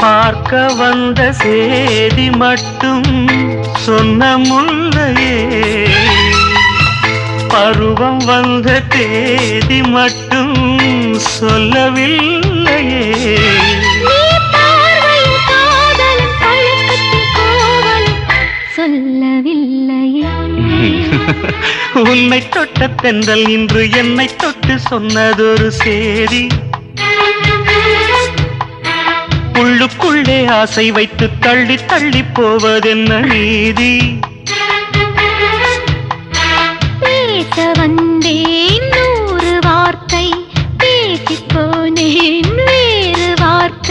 பார்க்க வந்த சேதி மட்டும் சொன்ன முல்லையே. பருவம் வந்த தேதி மட்டும் சொல்லவில்லையே. சொல்லவில்லையே. உன்னை தொட்ட தென்றல் இன்று என்னை தொட்டு சொன்னதொரு சேதி. நெஞ்சுக்குள்ளே ஆசை வைத்து தள்ளி தள்ளி போவதென்ன நீதி? பேச வந்தே